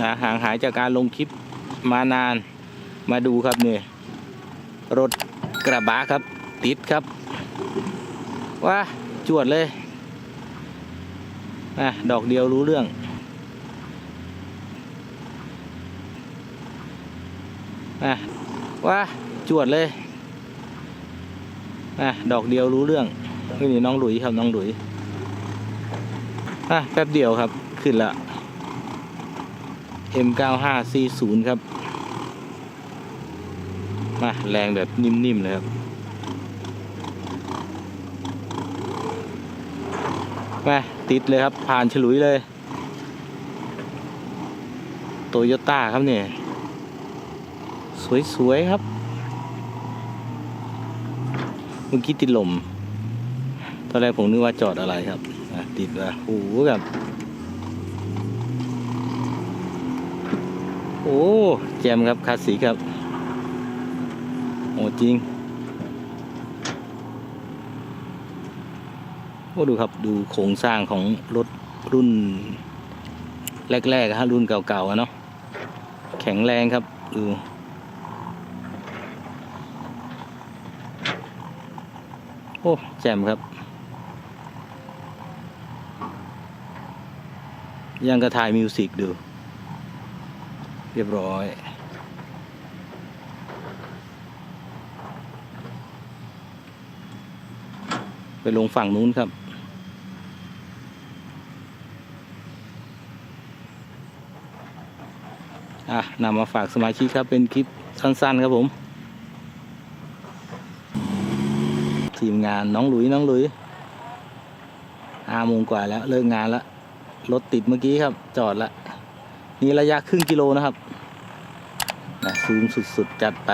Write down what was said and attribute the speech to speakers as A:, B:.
A: นะห่างหายจากการลงคลิปมานานมาดูครับนี่รถกระบะครับ ติดครับว้าจวดเลยอะดอกเดียวรู้เรื่อง อะว้าจวดเลยอะดอกเดียวรู้เรื่องนี่น้องหลุยครับน้องหลุยอะแป๊บเดียวครับขึ้นละ M9540 ครับ มาแรงแบบนิ่ม ๆ เลยครับมาติดเลยครับ ผ่านฉลุยเลย โตโยต้าครับเนี่ย สวย ๆ ครับ เมื่อกี้ติดลม ตอนแรกผมนึกว่าจอดอะไรครับ ติดว่าโอ้โหแบบ โอ้แจมครับคาสสิกครับ โอ้จริง โอ้ดูครับดูโครงสร้างของรถรุ่น แรกๆฮะรุ่นเก่าๆอะเนาะแข็งแรงครับดูโอ้แจ่มครับ ยังกระถ่ายมิวสิกดู เรียบร้อยไปลงฝั่งนู้นครับ อะนำมาฝากสมาชิกครับ เป็นคลิปสั้น ๆ ครับผม ทีมงานน้องหลุย น้องหลุยห้าโมงกว่าแล้ว เลิกงานแล้ว รถติดเมื่อกี้ครับ จอดละ นี่ระยะครึ่งกิโลนะครับนะซูมสุดๆ จัดไป